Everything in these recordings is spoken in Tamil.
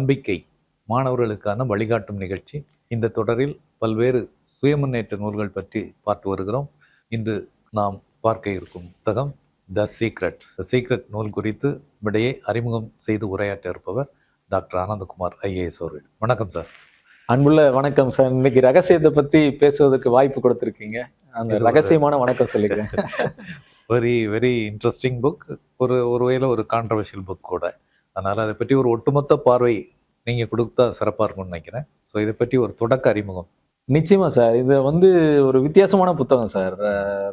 நம்பிக்கை மாணவர்களுக்கான வழிகாட்டும் நிகழ்ச்சி. இந்த தொடரில் பல்வேறு சுயமுன்னேற்ற நூல்கள் பற்றி பார்த்து வருகிறோம். இன்று நாம் பார்க்க இருக்கும் புத்தகம் த சீக்ரெட் த சீக்ரெட் நூல் குறித்து விடையை அறிமுகம் செய்து உரையாற்ற இருப்பவர் டாக்டர் ஆனந்தகுமார் ஐஏஎஸ் அவர்கள். வணக்கம் சார். அன்புள்ள வணக்கம் சார். இன்னைக்கு ரகசியத்தை பத்தி பேசுவதற்கு வாய்ப்பு கொடுத்திருக்கீங்க. அந்த ரகசியமான வணக்கம் சொல்லிக்கிறேன். வெரி வெரி இன்ட்ரெஸ்டிங் புக் ஒரு ஒரு வகையில் ஒரு கான்ட்ரவர்ஷியல் புக் கூட. அதனால் அதை பற்றி ஒரு ஒட்டுமொத்த பார்வை நீங்கள் கொடுத்தா சிறப்பாக இருக்கும்னு நினைக்கிறேன். ஸோ இதை பற்றி ஒரு தொடக்க அறிமுகம். நிச்சயமாக சார். இது வந்து ஒரு வித்தியாசமான புத்தகம் சார்.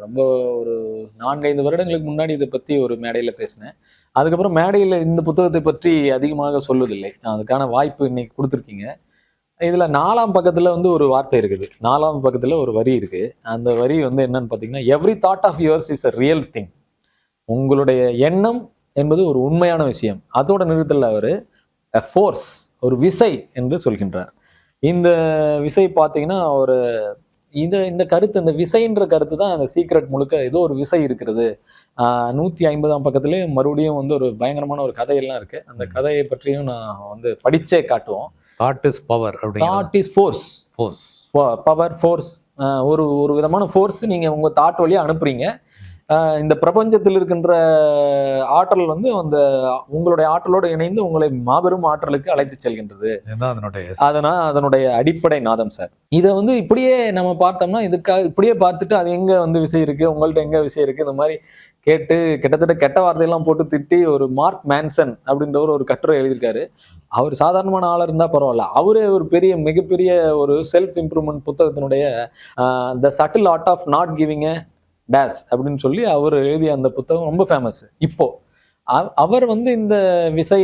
ரொம்ப ஒரு நான்கைந்து வருடங்களுக்கு முன்னாடி இதை பற்றி ஒரு மேடையில் பேசினேன். அதுக்கப்புறம் மேடையில் இந்த புத்தகத்தை பற்றி அதிகமாக சொல்வதில்லை. அதுக்கான வாய்ப்பு இன்னைக்கு கொடுத்துருக்கீங்க. இதில் நாலாம் பக்கத்தில் வந்து ஒரு வார்த்தை இருக்குது. நாலாம் பக்கத்தில் ஒரு வரி இருக்குது அந்த வரி வந்து என்னன்னு பார்த்தீங்கன்னா every thought of yours is a real thing உங்களுடைய எண்ணம் என்பது ஒரு உண்மையான விஷயம். அதோட நிறுத்தல அவர். ஃபோர்ஸ் ஒரு விசை என்று சொல்கின்றார். இந்த விசை பார்த்தீங்கன்னா ஒரு இந்த இந்த கருத்து இந்த விசைன்ற கருத்து தான் அந்த சீக்ரெட் முழுக்க ஏதோ ஒரு விசை இருக்கிறது. நூத்தி ஐம்பதாம் பக்கத்துலேயே மறுபடியும் வந்து ஒரு பயங்கரமான ஒரு கதையெல்லாம் இருக்கு. அந்த கதையை பற்றியும் நான் வந்து படிச்சே காட்டுவோம். Thought is power thought is force force power force ஒரு ஒரு விதமான ஃபோர்ஸ் நீங்க உங்க தாட் வழியா அனுப்புறீங்க. இந்த பிரபஞ்சத்தில் இருக்கின்ற ஆற்றல் வந்து அந்த உங்களுடைய ஆற்றலோடு இணைந்து உங்களை மாபெரும் ஆற்றலுக்கு அழைத்து செல்கின்றது. அதனால் அதனுடைய அடிப்படை நாதம் சார் இதை வந்து இப்படியே நம்ம பார்த்தோம்னா இதுக்காக இப்படியே பார்த்துட்டு அது எங்க வந்து விஷயம் இருக்கு உங்கள்ட்ட எங்க விஷயம் இருக்கு இந்த மாதிரி கேட்டு கிட்டத்தட்ட கெட்ட வார்த்தையெல்லாம் போட்டு திட்டி ஒரு மார்க் மேன்சன் அப்படின்றவர் ஒரு கட்டுரை எழுதியிருக்காரு. அவர் சாதாரணமான ஆளா இருந்தா பரவாயில்ல. அவரே ஒரு பெரிய மிகப்பெரிய ஒரு செல்ஃப் இம்ப்ரூவ்மெண்ட் புத்தகத்தினுடைய the subtle art of not giving days அப்படின்னு சொல்லி அவர் எழுதிய அந்த புத்தகம் ரொம்ப ஃபேமஸ் இப்போ அவர் வந்து இந்த விசை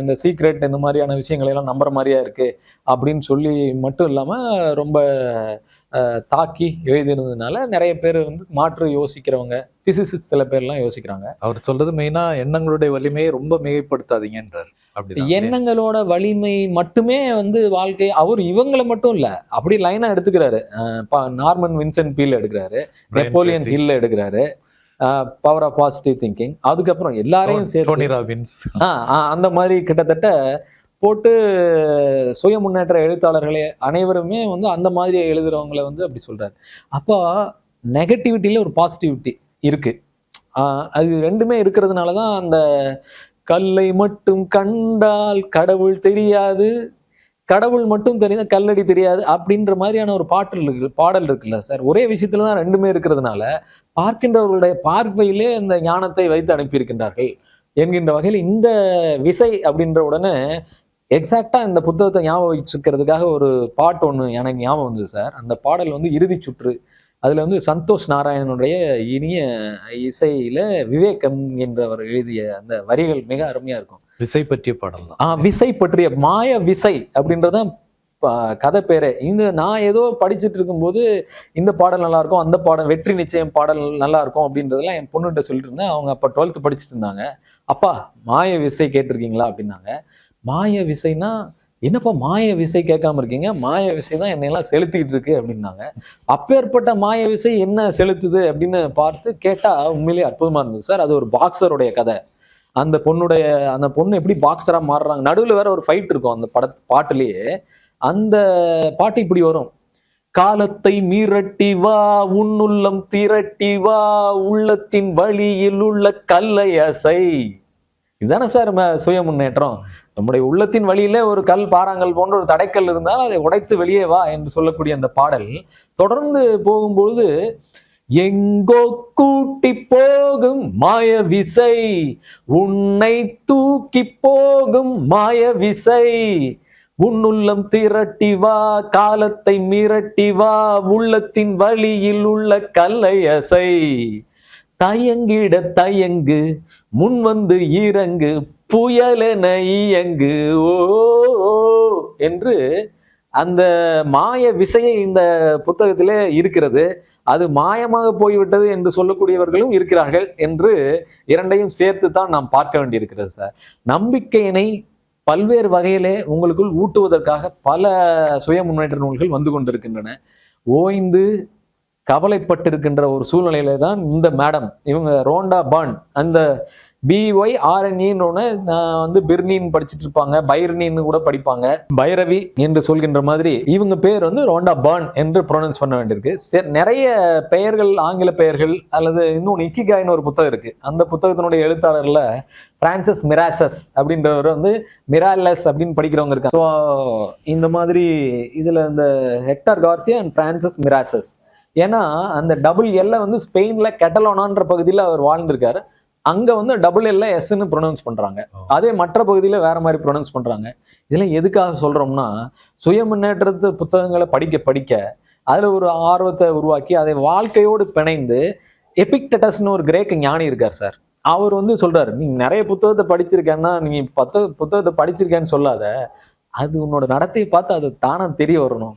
இந்த சீக்ரெட் இந்த மாதிரியான விஷயங்களை எல்லாம் நம்புற மாதிரியா இருக்கு அப்படின்னு சொல்லி மட்டும் இல்லாம ரொம்ப தாக்கி எழுதினதுனால நிறைய பேர் வந்து மாற்று யோசிக்கிறவங்க பிசிசிஸ்ட் சில பேர்லாம் யோசிக்கிறாங்க. அவர் சொல்றது மெயினா எண்ணங்களுடைய வலிமையை ரொம்ப மிகைப்படுத்தாதீங்கன்றார். எண்ணங்களோட வலிமை மட்டுமே வந்து வாழ்க்கை அவர் இவங்களை மட்டும் இல்ல அப்படி லைனா எடுத்துக்கிறாரு. நார்மன் வின்சென்ட் பீல் எடுக்கிறாரு நெப்போலியன் Tracy, ஹில் எடுக்கிறாரு. பவர் ஆஃப் பாசிட்டிவ் திங்கிங் அதுக்கப்புறம் எல்லாரையும் டோனி சேர்த்து அந்த மாதிரி கிட்டத்தட்ட போட்டு சுய முன்னேற்ற எழுத்தாளர்களே அனைவருமே வந்து அந்த மாதிரி எழுதுறவங்களை வந்து அப்படி சொல்றாரு. அப்போ நெகட்டிவிட்டியில ஒரு பாசிட்டிவிட்டி இருக்கு. அது ரெண்டுமே இருக்கிறதுனால தான் அந்த கல்லை மட்டும் கண்டால் கடவுள் தெரியாது. கடவுள் மட்டும் தெரியுது கல்லடி தெரியாது அப்படின்ற மாதிரியான ஒரு பாட்டல் இருக்கு பாடல் இருக்குல்ல சார் ஒரே விஷயத்துல தான் ரெண்டுமே இருக்கிறதுனால பார்க்கின்றவர்களுடைய பார்வையிலே இந்த ஞானத்தை வைத்து அனுப்பியிருக்கின்றார்கள் என்கின்ற வகையில் இந்த விசை அப்படின்ற உடனே எக்ஸாக்டா இந்த புத்தகத்தை ஞாபகம் வச்சுக்கிறதுக்காக ஒரு பாட்டு ஒன்று எனக்கு ஞாபகம் வந்தது சார் அந்த பாடல் வந்து இறுதி சுற்று. அதுல வந்து சந்தோஷ் நாராயணனுடைய இனிய இசையில விவேகம் என்றவர் எழுதிய அந்த வரிகள் மிக அருமையா இருக்கும். விசை பற்றிய பாடல் தான். ஆ விசை பற்றிய மாய விசை அப்படின்றத கதை பேரே. இந்த நான் ஏதோ படிச்சுட்டு இருக்கும்போது இந்த பாடல் நல்லா இருக்கும் அந்த பாடல் வெற்றி நிச்சயம் பாடல் நல்லா இருக்கும் அப்படின்றதெல்லாம் என் பொண்ணுகிட்ட சொல்லிட்டு இருந்தேன் அவங்க அப்போ டுவெல்த் படிச்சுட்டு இருந்தாங்க. அப்பா மாய விசை கேட்டிருக்கீங்களா அப்படின்னாங்க. மாய விசைனா என்னப்பா மாய விசை கேட்காம இருக்கீங்க? மாய விசை தான் என்னையெல்லாம் செலுத்திக்கிட்டு இருக்கு அப்படின்னாங்க. அப்பேற்பட்ட மாய விசை என்ன செலுத்துது அப்படின்னு பார்த்து கேட்டா உண்மையிலேயே அற்புதமா இருந்தது சார். அது ஒரு பாக்ஸருடைய கதை. அந்த பொண்ணுடைய அந்த பொண்ணு எப்படி பாக்ஸரா மாறுறாங்க? நடுவுல வேற ஒரு ஃபைட் இருக்கும் அந்த பட பாட்டுலயே. அந்த பாட்டு இப்படி வரும். காலத்தை மீரட்டி வா உன்னுள்ளம் திரட்டி வா உள்ளத்தின் வழியில் உள்ள கல்லை அசை. இதுதானே சார் நம்ம சுய முன்னேற்றம்? நம்முடைய உள்ளத்தின் வழியில ஒரு கல் பாறாங்கல் போன்ற ஒரு தடைக்கல் இருந்தால் அதை உடைத்து வெளியே வா என்று சொல்லக்கூடிய அந்த பாடல். தொடர்ந்து போகும்பொழுது எங்கோ கூட்டி போகும் மாய விசை உன்னை தூக்கி போகும் மாய விசை உன்னுள்ளம் திரட்டி வா காலத்தை மிரட்டி வா உள்ளத்தின் வழியில் உள்ள கல்லை அசை தயங்கிட தயங்கு முன் வந்து இறங்கு புயலென இயங்கு. ஓ ஓ, என்று அந்த மாய விசையை இந்த புத்தகத்திலே இருக்கிறது. அது மாயமாக போய்விட்டது என்று சொல்லக்கூடியவர்களும் இருக்கிறார்கள் என்று இரண்டையும் சேர்த்து தான் நாம் பார்க்க வேண்டியிருக்கிறது சார். நம்பிக்கையினை பல்வேறு வகையிலே உங்களுக்குள் ஊட்டுவதற்காக பல சுய முன்னேற்ற நூல்கள் வந்து கொண்டிருக்கின்றன. ஓய்ந்து கவலைப்பட்டிருக்கின்ற ஒரு சூழ்நிலையில தான் இந்த மேடம் இவங்க ரோண்டா பான் அந்த பிஒய் ஆர்என்இன்னு ஒன்று வந்து பிர்னின்னு படிச்சுட்டு இருப்பாங்க. பைர்னின்னு கூட படிப்பாங்க. பைரவி என்று சொல்கின்ற மாதிரி இவங்க பேர் வந்து ரோண்டா பர்ன் என்று ப்ரொனவுன்ஸ் பண்ண வேண்டியிருக்கு. சரி, நிறைய பெயர்கள் ஆங்கில பெயர்கள் அல்லது இன்னொன்று இக்கிகாய்னு ஒரு புத்தகம் இருக்கு. அந்த புத்தகத்தினுடைய எழுத்தாளர்ல பிரான்சிஸ் மிராசஸ் அப்படின்றவர் வந்து மிராலஸ் அப்படின்னு படிக்கிறவங்க இருக்காங்க. ஸோ இந்த மாதிரி இதில் இந்த Hector Garcia and Francis Miralles ஏன்னா அந்த டபுள் எல்ல வந்து ஸ்பெயினில் கெட்டலோனான்ற பகுதியில் அவர் வாழ்ந்திருக்காரு. அங்க வந்து டபுள் எல்ல எஸ்ன்னு ப்ரொனவுன்ஸ் பண்றாங்க. ஓ. அதே மற்ற பகுதியில வேற மாதிரி ப்ரொனவுன்ஸ் பண்றாங்க. இதெல்லாம் எதுக்காக சொல்றோம்னா சுய முன்னேற்றத்து புத்தகங்களை படிக்க படிக்க அதுல ஒரு ஆர்வத்தை உருவாக்கி அதை வாழ்க்கையோடு பிணைந்து எபிக்டட்டஸ்னு ஒரு கிரேக்க ஞானி இருக்கார் சார். அவர் வந்து சொல்றாரு நீ நிறைய புத்தகத்தை படிச்சிருக்கேன்னா நீ பத்த புத்தகத்தை படிச்சிருக்கேன்னு சொல்லாத. அது உன்னோட நடத்தையை பார்த்து அது தானா தெரிய வரணும்.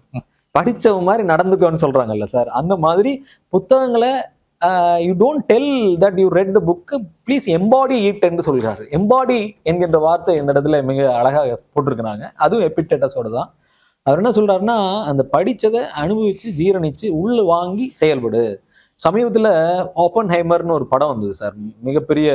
படிச்சவன் மாதிரி நடந்துக்கோன்னு சொல்றாங்கல்ல சார். அந்த மாதிரி புத்தகங்களை you don't tell that you read the book please embody it என்று சொல்கிறாரு எம்பாடி என்கின்ற வார்த்தை இந்த இடத்துல மிக அழகாக போட்டிருக்கிறாங்க. அதுவும் எபிட்டேட்டஸோட தான். அவர் என்ன சொல்கிறாருன்னா அந்த படிச்சதை அனுபவித்து ஜீரணித்து உள்ளே வாங்கி செயல்படு. சமீபத்தில் ஓப்பன் ஹைமர்னு ஒரு படம் வந்தது சார். மிகப்பெரிய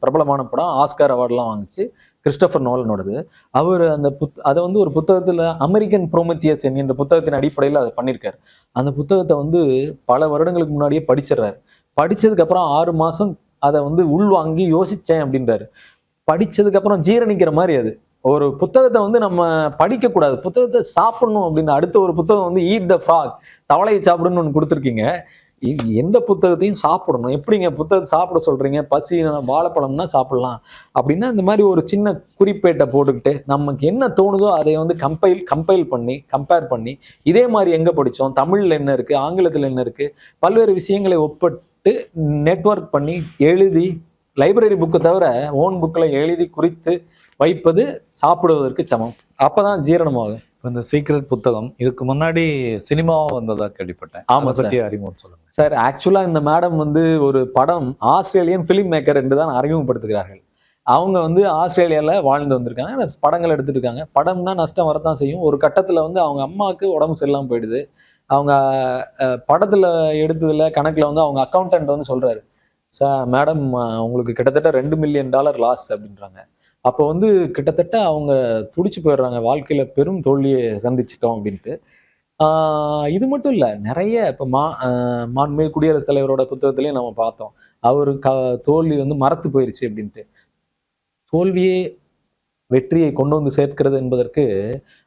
பிரபலமான படம். ஆஸ்கார் அவார்ட்லாம் வாங்குச்சு. கிறிஸ்டபர் நோலனோடது. அவர் அந்த புத் அதை வந்து ஒரு புத்தகத்துல அமெரிக்கன் ப்ரோமத்தியஸ் என்கின்ற புத்தகத்தின் அடிப்படையில் அதை பண்ணியிருக்காரு அந்த புத்தகத்தை வந்து பல வருடங்களுக்கு முன்னாடியே படிச்சிடுறாரு. படித்ததுக்கப்புறம் ஆறு மாசம் அதை வந்து உள்வாங்கி யோசிச்சேன் அப்படின்றாரு. படிச்சதுக்கு அப்புறம் ஜீரணிக்கிற மாதிரி அது. ஒரு புத்தகத்தை வந்து நம்ம படிக்கக்கூடாது. புத்தகத்தை சாப்பிடணும் அப்படின்னு அடுத்த ஒரு புத்தகம் வந்து ஈட் த ஃப்ராக் தவளையை சாப்பிடணும்னு ஒன்று கொடுத்துருக்கீங்க. எந்த புத்தகத்தையும் சாப்பிடணும். எப்படிங்க புத்தகத்தை சாப்பிட சொல்கிறீங்க பசி வாழைப்பழம்னா சாப்பிடலாம். அப்படின்னா இந்த மாதிரி ஒரு சின்ன குறிப்பேட்டை போட்டுக்கிட்டு நமக்கு என்ன தோணுதோ அதை வந்து கம்பைல் கம்பைல் பண்ணி கம்பேர் பண்ணி இதே மாதிரி எங்கே படித்தோம்? தமிழில் என்ன இருக்குது ஆங்கிலத்தில் என்ன இருக்குது பல்வேறு விஷயங்களை ஒப்பிட்டு நெட்வொர்க் பண்ணி எழுதி லைப்ரரி புக்கை தவிர ஓன் புக்கில் எழுதி குறித்து வைப்பது சாப்பிடுவதற்கு சமம். அப்போ தான் ஜீரணமாகும். இப்ப இந்த சீக்ரெட் புத்தகம் இதுக்கு முன்னாடி சினிமாவா வந்ததா கேள்விப்பட்டேன். ஆமா அதை பற்றி அறிமுகம் சொல்லுங்க. சார் ஆக்சுவலா இந்த மேடம் வந்து ஒரு படம் ஆஸ்திரேலியன் ஃபிலிம் மேக்கர் என்று தான் அறிமுகப்படுத்துகிறார்கள். அவங்க வந்து ஆஸ்திரேலியால வாழ்ந்து வந்திருக்காங்க. படங்கள் எடுத்துட்டு இருக்காங்க. படம்னா நஷ்டம் வரத்தான் செய்யும். ஒரு கட்டத்துல வந்து அவங்க அம்மாவுக்கு உடம்பு சரியில்லாம போயிடுது. அவங்க படத்துல எடுத்ததுல கணக்குல வந்து அவங்க அக்கௌண்டன்ட் வந்து சொல்றாரு சார் மேடம் உங்களுக்கு கிட்டத்தட்ட ரெண்டு மில்லியன் டாலர் லாஸ் அப்படின்றாங்க. அப்போ வந்து கிட்டத்தட்ட அவங்க துடிச்சு போயிடுறாங்க. வாழ்க்கையில பெரும் தோல்வியை சந்திச்சிட்டோம் அப்படின்ட்டு. இது மட்டும் இல்லை நிறைய இப்போ மா மாண்புமிகு குடியரசுத் தலைவரோட புத்தகத்திலையும் நம்ம பார்த்தோம். அவர் க தோல்வி வந்து மறத்து போயிருச்சு அப்படின்ட்டு. தோல்வியே வெற்றியை கொண்டு வந்து சேர்க்கிறது என்பதற்கு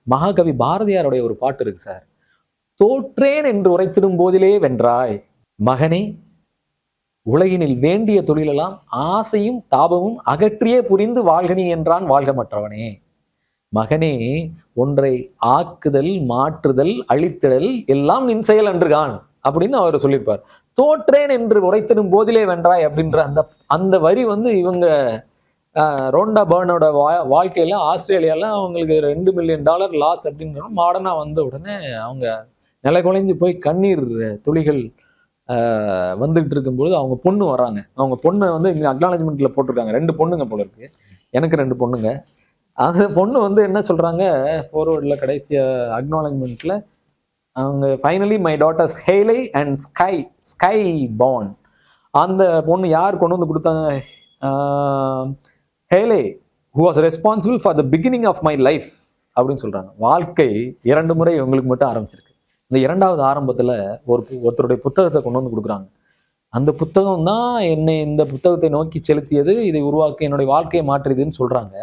மகாகவி பாரதியாருடைய ஒரு பாட்டு இருக்கு சார். தோற்றேன் என்று உரைத்திடும் போதிலே வென்றாய் மகனே உலகினில் வேண்டிய தொழிலெல்லாம் ஆசையும் தாபமும் அகற்றியே புரிந்து வாழ்கனி என்றான் வாழ்க மற்றவனே மகனே ஒன்றை ஆக்குதல் மாற்றுதல் அழித்திடல் எல்லாம் நின் செயல் அன்றுகான் அப்படின்னு அவர் சொல்லியிருப்பார் தோற்றேன் என்று உரைத்திடும் போதிலே வென்றாய் அப்படின்ற அந்த அந்த வரி வந்து இவங்க ஆஹ், ரோண்டா பர்னோட வா வாழ்க்கையில ஆஸ்திரேலியால அவங்களுக்கு ரெண்டு மில்லியன் டாலர் லாஸ் அப்படின்ற மாடர்னா வந்த உடனே அவங்க நிலை குலைஞ்சு போய் கண்ணீர் துளிகள் வந்துகிட்டு இருக்கும்போது அவங்க பொண்ணு வராங்க அவங்க பொண்ணை வந்து இங்கே அக்னாலஜ்மெண்ட்ல போட்டிருக்காங்க. ரெண்டு பொண்ணுங்க போல இருக்கு. எனக்கு ரெண்டு பொண்ணுங்க. அந்த பொண்ணு வந்து என்ன சொல்றாங்க? ஃபோர்வேர்டில் கடைசியாக அக்னாலஜ்மெண்ட்ல அவங்க finally my daughters Hayley and Skye Skye Byrne அந்த பொண்ணு யார் கொண்டு வந்து கொடுத்தாங்க? Hayley who was responsible for the beginning of my life அப்படின்னு சொல்கிறாங்க வாழ்க்கை இரண்டு முறை உங்களுக்கு மட்டும் ஆரம்பிச்சிருக்கு. இந்த இரண்டாவது ஆரம்பத்தில் ஒரு ஒருத்தருடைய புத்தகத்தை கொண்டு வந்து கொடுக்குறாங்க. அந்த புத்தகம் தான் என்னை இந்த புத்தகத்தை நோக்கி செலுத்தியது இதை உருவாக்க என்னுடைய வாழ்க்கையை மாற்றியதுன்னு சொல்கிறாங்க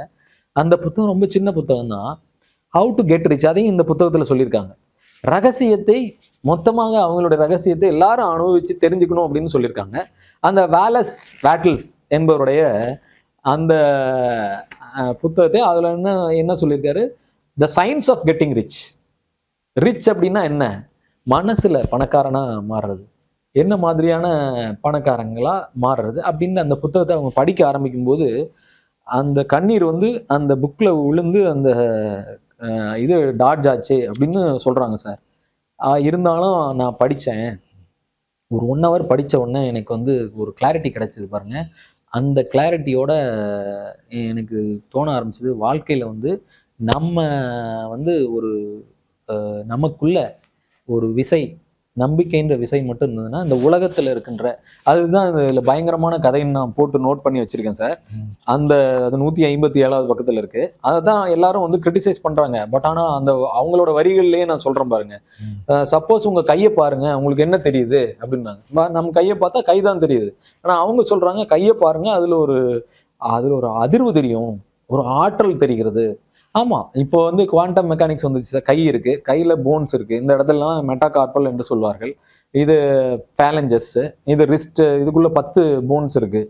அந்த புத்தகம் ரொம்ப சின்ன புத்தகம் தான். ஹவு டு கெட் ரிச் அதையும் இந்த புத்தகத்தில் சொல்லியிருக்காங்க. ரகசியத்தை மொத்தமாக அவங்களுடைய ரகசியத்தை எல்லாரும் அனுபவித்து தெரிஞ்சுக்கணும் அப்படின்னு சொல்லியிருக்காங்க. அந்த வேலஸ் வேட்டில்ஸ் என்பவருடைய அந்த புத்தகத்தை அதில் என்ன என்ன சொல்லியிருக்காரு? The science of getting rich rich அப்படின்னா என்ன? மனசுல பணக்காரனா மாறுறது. என்ன மாதிரியான பணக்காரங்களா மாறுறது அப்படின்னு அந்த புத்தகத்தை அவங்க படிக்க ஆரம்பிக்கும் போது அந்த கண்ணீர் வந்து அந்த புக்கில் விழுந்து அந்த இது டாட்ஜ் ஆச்சு அப்படின்னு சொல்கிறாங்க சார் இருந்தாலும் நான் படித்தேன் ஒரு ஒன் ஹவர் படித்த உடனே எனக்கு வந்து ஒரு கிளாரிட்டி கிடைச்சிது பாருங்கள் அந்த கிளாரிட்டியோட எனக்கு தோண ஆரம்பிச்சது. வாழ்க்கையில் வந்து நம்ம வந்து ஒரு நமக்குள்ள ஒரு விசை நம்பிக்கைன்ற விசை மட்டும் இருந்ததுன்னா இந்த உலகத்துல இருக்கின்ற அதுதான் இதுல பயங்கரமான கதைன்னு நான் போட்டு நோட் பண்ணி வச்சிருக்கேன் சார். அந்த அது நூத்தி ஐம்பத்தி ஏழாவது பக்கத்துல இருக்கு. அதை தான் எல்லாரும் வந்து கிரிட்டிசைஸ் பண்றாங்க. பட் ஆனா அந்த அவங்களோட வரிகள்லயே நான் சொல்றேன் பாருங்க. சப்போஸ் உங்க கையை பாருங்க உங்களுக்கு என்ன தெரியுது? அப்படின்னாங்க. நம்ம கையை பார்த்தா கை தான் தெரியுது. ஆனா அவங்க சொல்றாங்க கையை பாருங்க அதுல ஒரு அதுல ஒரு அதிர்வு தெரியும். ஒரு ஆற்றல் தெரிகிறது. ஆமாம் இப்போ வந்து குவாண்டம் மெக்கானிக்ஸ் வந்துச்சு சார் கை இருக்கு. கையில் போன்ஸ் இருக்கு. இந்த இடத்துலலாம் மெட்டாகார்பல் என்று சொல்வார்கள். இது பேலஞ்சஸ் இது ரிஸ்ட் இதுக்குள்ள பத்து போன்ஸ் இருக்கு.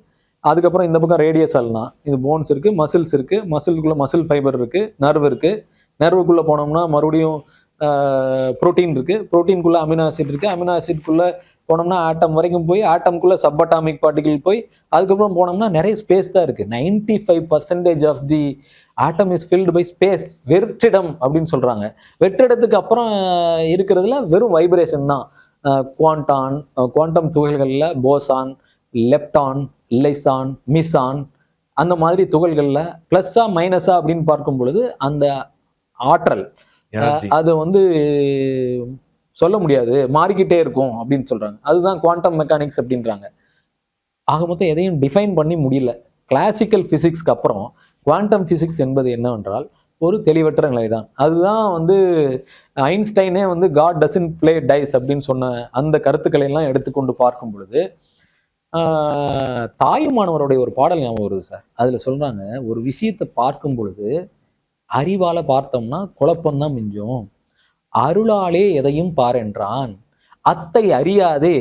அதுக்கப்புறம் இந்த பக்கம் ரேடியஸ் அல்னா இது போன்ஸ் இருக்கு மசில்ஸ் இருக்கு மசிலுக்குள்ள மசில் ஃபைபர் இருக்கு நர்வ் இருக்கு. நர்வுக்குள்ள போனோம்னா மறுபடியும் புரோட்டீன் இருக்கு. ப்ரோட்டீனுக்குள்ள அமினோ ஆசிட் இருக்கு. அமினோ ஆசிட்குள்ள போனோம்னா ஆட்டம் வரைக்கும் போய் ஆட்டம்குள்ள சப்பட்டாமிக் பார்ட்டிகிள் போய் அதுக்கப்புறம் போனோம்னா நிறைய ஸ்பேஸ் தான் இருக்கு. 95% five percentage of the atom is filled by space வெற்றிடம் அப்படின்னு சொல்றாங்க. வெற்றிடத்துக்கு அப்புறம் இருக்கிறதுல வெறும் வைப்ரேஷன் தான். குவாண்டான் குவாண்டம் துகள்கள்ல போசான் லெப்டான் லைசான் மிசான் அந்த மாதிரி துகள்கள்ல ப்ளஸ்ஸா மைனஸா அப்படின்னு பார்க்கும் பொழுது அந்த ஆற்றல் அது வந்து சொல்ல முடியாது. மாறிக்கிட்டே இருக்கும் அப்படின்னு சொல்றாங்க. அதுதான் குவாண்டம் மெக்கானிக்ஸ் அப்படின்றாங்க. ஆக மொத்தம் எதையும் டிஃபைன் பண்ணி முடியல. கிளாசிக்கல் பிசிக்ஸ்க்கு அப்புறம் குவாண்டம் ஃபிசிக்ஸ் என்பது என்னவென்றால் ஒரு தெளிவற்ற நிலைதான். அதுதான் வந்து ஐன்ஸ்டைனே வந்து காட் டசன் பிளே டைஸ் அப்படின்னு சொன்ன அந்த கருத்துக்களை எல்லாம் எடுத்துக்கொண்டு பார்க்கும் பொழுது தாயுமானவருடைய ஒரு பாடல் ஞாபகம் வருது சார். அதில் சொல்கிறாங்க ஒரு விஷயத்தை பார்க்கும் பொழுது அறிவால் பார்த்தோம்னா குழப்பம்தான் மிஞ்சும். அருளாலே எதையும் பாரென்றான் அத்தை அறியாதே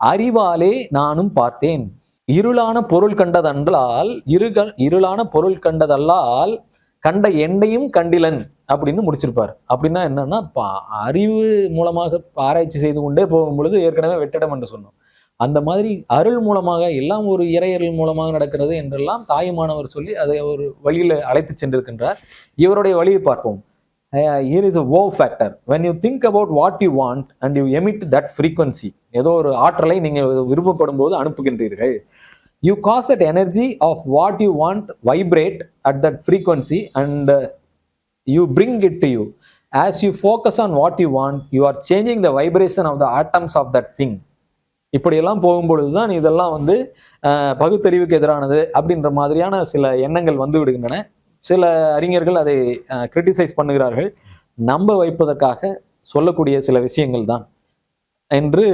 அறிவாலே நானும் பார்த்தேன். இருளான பொருள் கண்டதன்றால் இருக இருளான பொருள் கண்டதல்லால் கண்ட எண்டையும் கண்டிலன் அப்படின்னு முடிச்சிருப்பார். அப்படின்னா என்னன்னா பா- அறிவு மூலமாக ஆராய்ச்சி செய்து கொண்டே போகும் பொழுது ஏற்கனவே வெற்றிடம் என்று சொன்னோம். அந்த மாதிரி அருள் மூலமாக எல்லாம் ஒரு இறையருள் மூலமாக நடக்கிறது என்றெல்லாம் தாயுமானவர் சொல்லி அதை ஒரு வழியில் அழைத்து சென்றிருக்கின்றார். இவருடைய வழியை பார்ப்போம். Here is a wow factor when you think about what you want and you emit that frequency ஏதோ ஒரு ஆற்றலை நீங்கள் விருப்பப்படும் போது அனுப்புகின்றீர்கள் you cause that energy of what you want vibrate at that frequency and you bring it to you as you focus on what you want you are changing the vibration of the atoms of that thing இப்படியெல்லாம் போகும்பொழுது தான் இதெல்லாம் வந்து பகுத்தறிவுக்கு எதிரானது அப்படின்ற மாதிரியான சில எண்ணங்கள் வந்து விடுகின்றன சில அறிஞர்கள் அதை கிரிட்டிசைஸ் பண்ணுகிறார்கள். நம்ப வைப்பதற்காக சொல்லக்கூடிய சில விஷயங்கள் தான் என்று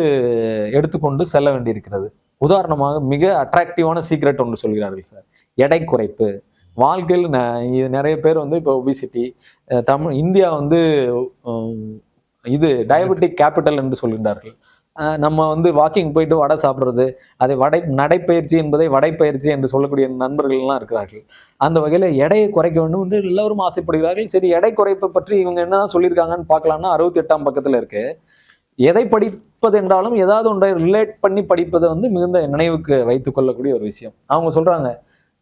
எடுத்துக்கொண்டு செல்ல வேண்டியிருக்கிறது. உதாரணமாக மிக அட்ராக்டிவான சீக்ரெட் ஒன்று சொல்கிறார்கள் சார். எடை குறைப்பு. வாழ்க்கையில் ந- இது நிறைய பேர் வந்து இப்போ ஒபிசிட்டி தமிழ் இந்தியா வந்து இது டயபெட்டிக் கேபிட்டல் என்று சொல்கின்றார்கள். நம்ம வந்து வாக்கிங் போயிட்டு வடை சாப்பிட்றது அதை வடை நடைப்பயிற்சி என்பதை வடைப்பயிற்சி என்று சொல்லக்கூடிய நண்பர்கள்லாம் இருக்கிறார்கள். அந்த வகையில் எடையை குறைக்க வேண்டும் என்று எல்லோரும் ஆசைப்படுகிறார்கள். சரி எடை குறைப்பை பற்றி இவங்க என்னதான் சொல்லியிருக்காங்கன்னு பார்க்கலாம்னா அறுபத்தி எட்டாம் பக்கத்தில் இருக்கு. எதை படிப்பது என்றாலும் ஏதாவது ஒன்றை ரிலேட் பண்ணி படிப்பதை வந்து மிகுந்த நினைவுக்கு வைத்துக் கொள்ளக்கூடிய ஒரு விஷயம். அவங்க சொல்கிறாங்க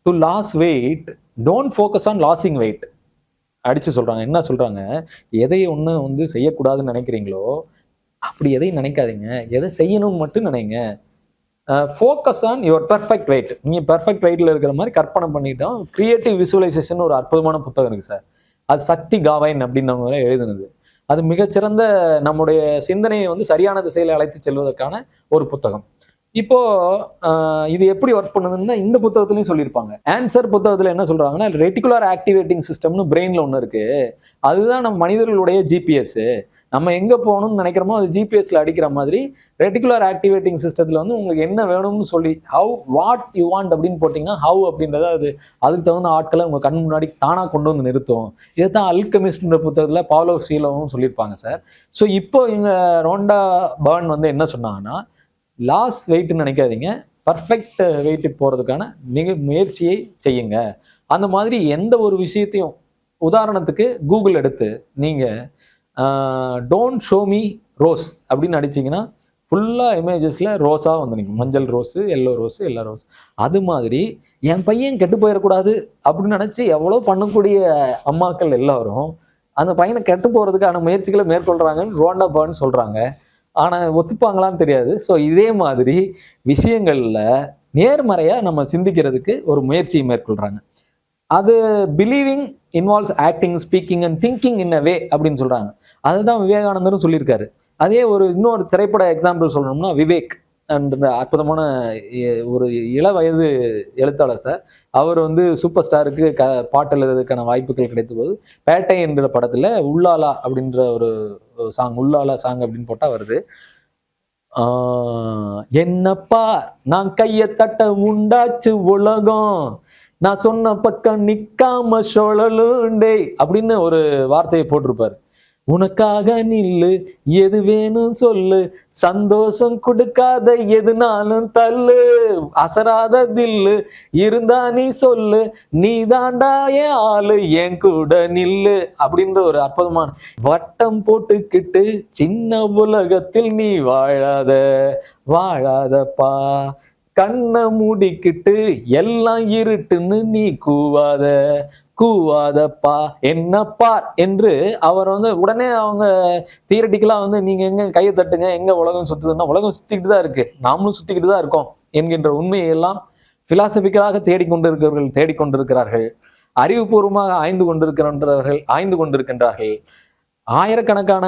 to lose weight don't focus on losing weight அடித்து சொல்கிறாங்க என்ன சொல்கிறாங்க எதை ஒன்று வந்து செய்யக்கூடாதுன்னு நினைக்கிறீங்களோ அப்படி எதையும் நினைக்காதீங்க. எதை செய்யணும்னு மட்டும் நினைங்க. Focus on your perfect weight நீங்கள் பெர்ஃபெக்ட் ரைட்டில் இருக்கிற மாதிரி கற்பனை பண்ணிட்டோம் கிரியேட்டிவ் விசுவலைசேஷன் ஒரு அற்புதமான புத்தகம் இருக்குது சார். அது சக்தி காவைன் அப்படின்னவங்க எழுதுனது. அது மிகச்சிறந்த நம்முடைய சிந்தனையை வந்து சரியான திசையில் அழைத்து செல்வதற்கான ஒரு புத்தகம். இப்போ இது எப்படி ஒர்க் பண்ணுதுன்னா இந்த புத்தகத்துலையும் சொல்லியிருப்பாங்க. ஆன்சர் புத்தகத்தில் என்ன சொல்றாங்கன்னா ரெட்டிகுலர் ஆக்டிவேட்டிங் சிஸ்டம்னு பிரெயின்ல ஒன்று இருக்கு. அதுதான் நம்ம மனிதர்களுடைய ஜிபிஎஸ் நம்ம எங்க போகணும்னு நினைக்கிறோமோ அது ஜிபிஎஸ்ல அடிக்கிற மாதிரி ரெட்டிகுலர் ஆக்டிவேட்டிங் சிஸ்டத்துல வந்து உங்களுக்கு என்ன வேணும்னு சொல்லி ஹவு வாட் யூ வாண்ட் அப்படின்னு போட்டிங்கன்னா ஹவு அப்படின்றத அது அதுக்கு தகுந்த ஆட்களை உங்க கண் முன்னாடி தானா கொண்டு வந்து நிறுத்தும். இதுதான் அல்கமிஸ்ட்ன்ற புத்தகத்துல பாலோ சீலவும் சொல்லியிருப்பாங்க சார். ஸோ இப்போ இவங்க ரோண்டா பர்ன் வந்து என்ன சொன்னாங்கன்னா லாஸ் வெயிட்னு நினைக்காதீங்க. பர்ஃபெக்ட் வெயிட்டுக்கு போகிறதுக்கான மிக முயற்சியை செய்யுங்க. அந்த மாதிரி எந்த ஒரு விஷயத்தையும் உதாரணத்துக்கு கூகுள் எடுத்து நீங்கள் டோன்ட் ஷோ மீ ரோஸ் அப்படின்னு அடிச்சிங்கன்னா ஃபுல்லாக இமேஜஸில் ரோஸாக வந்து நிற்கும் மஞ்சள் ரோஸு எல்லோ ரோஸு எல்லா ரோஸ் அது மாதிரி என் பையன் கெட்டு போயிடக்கூடாது அப்படின்னு நினச்சி எவ்வளோ பண்ணக்கூடிய அம்மாக்கள் எல்லாரும் அந்த பையனை கெட்டு போகிறதுக்கான முயற்சிகளை மேற்கொள்கிறாங்கன்னு ரோண்டா பர்ன் சொல்கிறாங்க ஆனால் ஒத்துப்பாங்களான்னு தெரியாது. ஸோ இதே மாதிரி விஷயங்களில் நேர்மறையாக நம்ம சிந்திக்கிறதுக்கு ஒரு முயற்சியை மேற்கொள்கிறாங்க அது believing involves acting speaking and thinking in a way அப்படின்னு சொல்கிறாங்க அதுதான் விவேகானந்தரும் சொல்லியிருக்காரு. அதே ஒரு இன்னொரு திரைப்பட எக்ஸாம்பிள் சொல்லணும்னா விவேக் என்ற அற்புதமான ஒரு இள வயது எழுத்தாளர் சார். அவர் வந்து சூப்பர் ஸ்டாருக்கு க பாட்டு எழுதுறதுக்கான வாய்ப்புகள் கிடைத்த போது பேட்டை என்ற படத்தில் உள்ளாலா அப்படின்ற ஒரு சாங் உள்ளாலா சாங் அப்படின்னு போட்டா வருது. என்னப்பா நான் கையை தட்ட உண்டாச்சு உலகம். நான் சொன்ன பக்கம் நிக்காம சுழலுண்டே அப்படின்னு ஒரு வார்த்தையை போட்டிருப்பாரு. உனக்காக நில்லு எது வேணும் சொல்லு சந்தோஷம் கொடுக்காத எதுனாலும் தள்ளு அசராத தில்லு இருந்தா நீ சொல்லு நீ தாண்டா என் ஆளு என் கூட நில்லு அப்படின்ற ஒரு அற்புதமான வட்டம் போட்டுக்கிட்டு சின்ன உலகத்தில் நீ வாழாத வாழாதப்பா கண்ணை மூடிக்கிட்டு எல்லாம் இருட்டுன்னு நீ கூவாத கூவாதப்பா. என்னப்பா என்று அவர் வந்து உடனே அவங்க தியரட்டிக்கலா வந்து நீங்க எங்க கையை தட்டுங்க எங்க உலகம் சுத்துதுன்னா உலகம் சுத்திக்கிட்டு தான் இருக்கு. நாமளும் சுத்திக்கிட்டு தான் இருக்கோம் என்கின்ற உண்மையை எல்லாம் பிலாசபிக்கலாக தேடிக்கொண்டிருக்கிறவர்கள் தேடிக்கொண்டிருக்கிறார்கள். அறிவுபூர்வமாக ஆய்ந்து கொண்டிருக்கின்றார்கள் ஆய்ந்து கொண்டிருக்கின்றார்கள். ஆயிரக்கணக்கான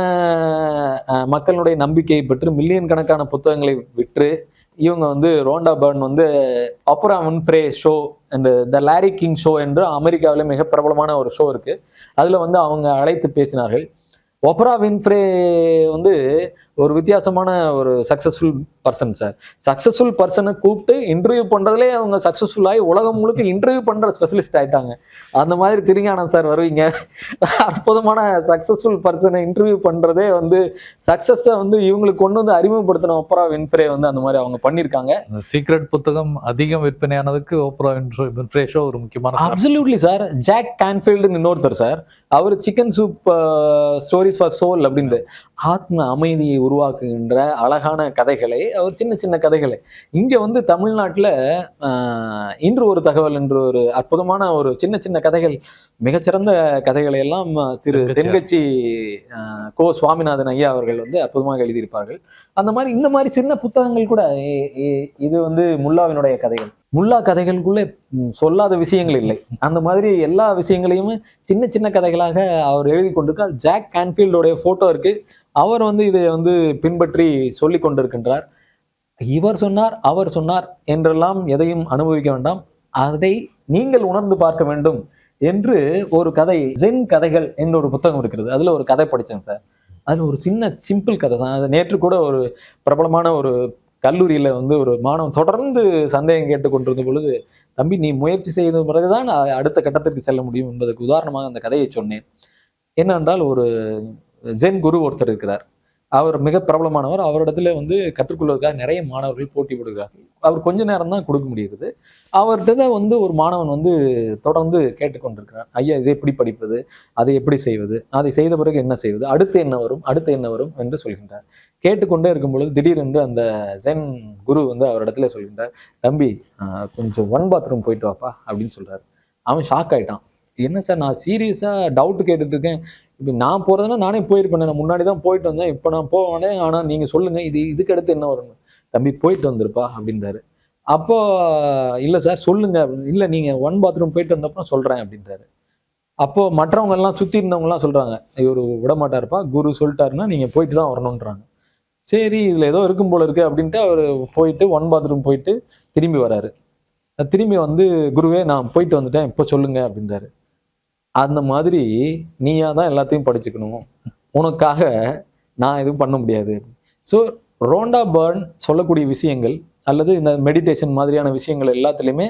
அஹ், மக்களுடைய நம்பிக்கையை பெற்று மில்லியன் கணக்கான புத்தகங்களை விற்று இவங்க வந்து ரோண்டா பர்ன் வந்து அப்புறம் Winfrey show and the Larry King show என்று அமெரிக்காவிலே மிக பிரபலமான ஒரு ஷோ இருக்கு. அதில் வந்து அவங்க அழைத்து பேசினார்கள். ஒப்ரா வின்ஃப்ரே வந்து ஒரு வித்தியாசமான ஒரு சக்சஸ்ஃபுல் பர்சன் சார் சக்சஸ்ஃபுல் பர்சனை கூப்பிட்டு இன்டர்வியூ பண்றதுலே அவங்க சக்சஸ்ஃபுல் ஆகி உலகம் முழுக்க இன்டர்வியூ பண்ற ஸ்பெஷலிஸ்ட் ஆயிட்டாங்க. அந்த மாதிரி திருஞானம் சார் வருவீங்க. அற்புதமான சக்சஸ்ஃபுல் பர்சனை இன்டர்வியூ பண்றதே வந்து சக்சஸை வந்து இவங்களுக்கு கொண்டு வந்து அறிமுகப்படுத்தின ஒப்ரா வின்ஃப்ரே வந்து அந்த மாதிரி அவங்க பண்ணியிருக்காங்க. சீக்ரெட் புத்தகம் அதிகம் விற்பனையானதுக்கு ஓப்ரா வின்ஃப்ரே ஷோ ஒரு முக்கியமான. அப்சல்யூட்லி சார் ஜாக் கான்ஃபீல்டுன்னு இன்னொருத்தர் sir our chicken soup stories for soul அப்படின்ட்டு. ஆத்ம அமைதியை உருவாக்குகின்ற அழகான கதைகளை அவர் சின்ன சின்ன கதைகளை. இங்க வந்து தமிழ்நாட்டுல இன்று ஒரு தகவல் என்று ஒரு அற்புதமான ஒரு சின்ன சின்ன கதைகள் மிகச்சிறந்த கதைகளை எல்லாம் திரு தென்கட்சி. கோ சுவாமிநாதன் ஐயா அவர்கள் வந்து அற்புதமாக எழுதியிருப்பார்கள். அந்த மாதிரி இந்த மாதிரி சின்ன புத்தகங்கள் கூட இது வந்து முல்லாவினுடைய கதைகள். முல்லா கதைகளுக்குள்ளே சொல்லாத விஷயங்கள் இல்லை. அந்த மாதிரி எல்லா விஷயங்களையுமே சின்ன சின்ன கதைகளாக அவர் எழுதி கொண்டிருக்கார். ஜாக் கான்ஃபீல்டோடைய ஃபோட்டோ இருக்கு. அவர் வந்து இதை வந்து பின்பற்றி சொல்லி கொண்டிருக்கின்றார். இவர் சொன்னார் அவர் சொன்னார் என்றெல்லாம் எதையும் அனுபவிக்க வேண்டாம். அதை நீங்கள் உணர்ந்து பார்க்க வேண்டும் என்று ஒரு கதை ஜென் கதைகள் என்ற ஒரு புத்தகம் இருக்கிறது. அதில் ஒரு கதை படித்தேன் சார். அதில் ஒரு சின்ன சிம்பிள் கதை தான். அது நேற்று கூட ஒரு பிரபலமான ஒரு கல்லூரியில வந்து ஒரு மாணவன் தொடர்ந்து சந்தேகம் கேட்டு கொண்டிருந்த பொழுது தம்பி நீ முயற்சி செய்த பிறகுதான் அடுத்த கட்டத்திற்கு செல்ல முடியும் என்பதற்கு உதாரணமாக அந்த கதையை சொன்னேன். என்னென்றால் ஒரு ஜென் குரு ஒருத்தர் இருக்கிறார். அவர் மிக பிரபலமானவர். அவரிடத்துல வந்து கற்றுக்கொள்வதற்காக நிறைய மாணவர்கள் போட்டி போடுகிறார்கள். அவர் கொஞ்ச நேரம் தான் கொடுக்க முடியுது அவர்கிட்ட தான் வந்து ஒரு மாணவன் வந்து தொடர்ந்து கேட்டுக்கொண்டிருக்கிறான். ஐயா இதை எப்படி படிப்பது? அதை எப்படி செய்வது? அதை செய்த பிறகு என்ன செய்வது? அடுத்து என்ன வரும்? அடுத்து என்ன வரும்? என்று சொல்கின்றார். கேட்டுக்கொண்டே இருக்கும் பொழுது திடீரென்று அந்த ஜென் குரு வந்து அவரிடத்துல சொல்கின்றார் தம்பி கொஞ்சம் ஒன் பாத்ரூம் போயிட்டு வாப்பா அப்படின்னு சொல்றாரு. அவன் ஷாக் ஆயிட்டான். என்ன சார் நான் சீரியஸா டவுட் கேட்டுட்டு இருக்கேன். இப்போ நான் போகிறதுனா நானே போயிருப்பேன். நான் முன்னாடி தான் போயிட்டு வந்தேன். இப்போ நான் போவானே. ஆனா நீங்க சொல்லுங்க. இது இதுக்கு அடுத்து என்ன வரும் தம்பி போயிட்டு வந்திருப்பா அப்படின்றாரு. அப்போ இல்லை சார் சொல்லுங்க. இல்லை நீங்கள் ஒன் பாத்ரூம் போயிட்டு வந்தப்பறம் சொல்கிறேன் அப்படின்றாரு. அப்போ மற்றவங்க எல்லாம் சுற்றி இருந்தவங்கலாம் சொல்கிறாங்க இவர் இவரு விட குரு சொல்லிட்டாருன்னா நீங்கள் போயிட்டு தான் வரணுன்றாங்க. சரி இதில் ஏதோ இருக்கும் போல இருக்கு அப்படின்ட்டு அவர் போயிட்டு ஒன் பாத்ரூம் போயிட்டு திரும்பி வராரு. திரும்பி வந்து குருவே நான் போயிட்டு வந்துட்டேன் இப்போ சொல்லுங்க அப்படின்றாரு. அந்த மாதிரி நீயா தான் எல்லாத்தையும் படிச்சுக்கணும். உனக்காக நான் எதுவும் பண்ண முடியாது. ஸோ ரோண்டா பர்ன் சொல்லக்கூடிய விஷயங்கள் அல்லது இந்த மெடிடேஷன் மாதிரியான விஷயங்கள் எல்லாத்துலேயுமே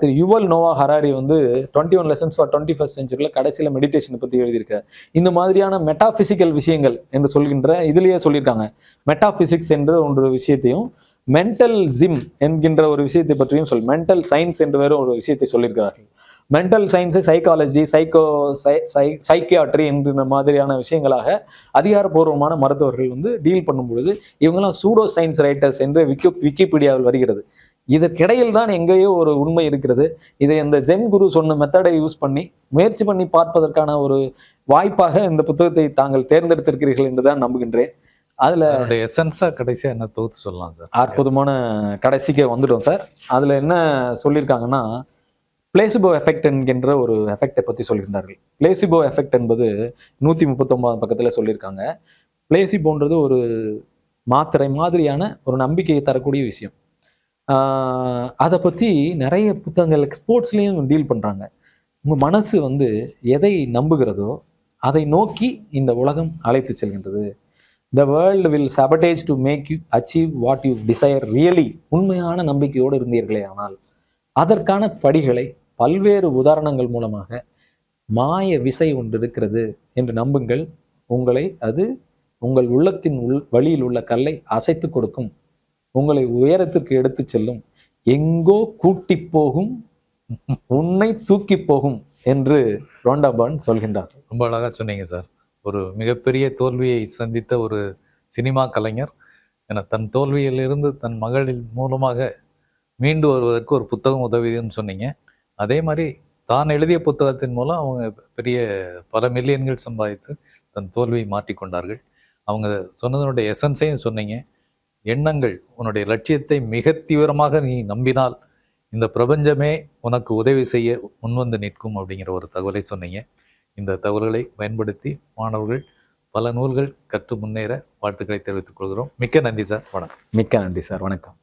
திரு யுவல் நோவா ஹராரி வந்து twenty one lessons for twenty first செஞ்சுரியில் கடைசியில் மெடிடேஷனை பற்றி எழுதியிருக்காரு. இந்த மாதிரியான மெட்டாஃபிசிக்கல் விஷயங்கள் என்று சொல்கின்ற இதுலேயே சொல்லியிருக்காங்க. மெட்டாஃபிசிக்ஸ் என்ற ஒன்று விஷயத்தையும் மென்டல் ஜிம் என்கின்ற ஒரு விஷயத்தை பற்றியும் சொல் மென்டல் சயின்ஸ் என்று வேறு ஒரு விஷயத்தை சொல்லியிருக்கிறார்கள். Mental science psychology psycho psy psychiatry என்கிற மாதிரியான விஷயங்களாக அதிகாரப்பூர்வமான மருத்துவர்கள் வந்து டீல் பண்ணும் பொழுது இவங்கெல்லாம் சூடோ சயின்ஸ் ரைட்டர்ஸ் என்று விக்கி விக்கிபீடியாவில் வருகிறது. இதற்கிடையில் தான் எங்கேயோ ஒரு உண்மை இருக்கிறது. இதை இந்த ஜென் குரு சொன்ன மெத்தடை யூஸ் பண்ணி முயற்சி பண்ணி பார்ப்பதற்கான ஒரு வாய்ப்பாக இந்த புத்தகத்தை தாங்கள் தேர்ந்தெடுத்திருக்கிறீர்கள் என்றுதான் நம்புகின்றேன். அதுல எசன்ஸா கடைசியா என்ன தொகுத்து சொல்லலாம் சார்? அற்புதமான கடைசிக்கு வந்துட்டோம் சார். அதுல என்ன சொல்லியிருக்காங்கன்னா பிளேசிபோ எஃபெக்ட் என்கின்ற ஒரு எஃபெக்டை பற்றி சொல்லியிருந்தார்கள். பிளேசிபோ எஃபெக்ட் என்பது நூற்றி முப்பத்தொம்பதாம் பக்கத்தில் சொல்லியிருக்காங்க. பிளேசிபோன்றது ஒரு மாத்திரை மாதிரியான ஒரு நம்பிக்கையை தரக்கூடிய விஷயம். அதை பற்றி நிறைய புத்தகங்கள் ஸ்போர்ட்ஸ்லேயும் டீல் பண்ணுறாங்க உங்கள் மனசு வந்து எதை நம்புகிறதோ அதை நோக்கி இந்த உலகம் அழைத்து செல்கின்றது. The world will sabotage to make you achieve what you desire really உண்மையான நம்பிக்கையோடு இருந்தீர்களே ஆனால் அதற்கான படிகளை பல்வேறு உதாரணங்கள் மூலமாக மாய விசை ஒன்று இருக்கிறது என்று நம்புங்கள். உங்களை அது உங்கள் உள்ளத்தின் உள் வழியில் உள்ள கல்லை அசைத்து கொடுக்கும். உங்களை உயரத்திற்கு எடுத்துச் செல்லும். எங்கோ கூட்டி போகும் உன்னை தூக்கி போகும் என்று ரோண்டாபான் சொல்கின்றார். ரொம்ப அழகாக சொன்னீங்க சார். ஒரு மிகப்பெரிய தோல்வியை சந்தித்த ஒரு சினிமா கலைஞர். என தன் தோல்வியிலிருந்து தன் மகளின் மூலமாக மீண்டு வருவதற்கு ஒரு புத்தகம் உதவிதுன்னு சொன்னீங்க. அதே மாதிரி தான் எழுதிய புத்தகத்தின் மூலம் அவங்க பெரிய பல மில்லியன்கள் சம்பாதித்து தன் தோல்வியை மாற்றிக்கொண்டார்கள் அவங்க சொன்னதனுடைய எசன்ஸையும் சொன்னீங்க. எண்ணங்கள் உன்னுடைய லட்சியத்தை மிக தீவிரமாக நீ நம்பினால் இந்த பிரபஞ்சமே உனக்கு உதவி செய்ய முன்வந்து நிற்கும் அப்படிங்கிற ஒரு தகவலை சொன்னீங்க. இந்த தகவல்களை பயன்படுத்தி மாணவர்கள் பல நூல்கள் கற்று முன்னேற வாழ்த்துக்களை தெரிவித்துக் கொள்கிறோம். மிக்க நன்றி சார். வணக்கம். மிக்க நன்றி சார். வணக்கம்.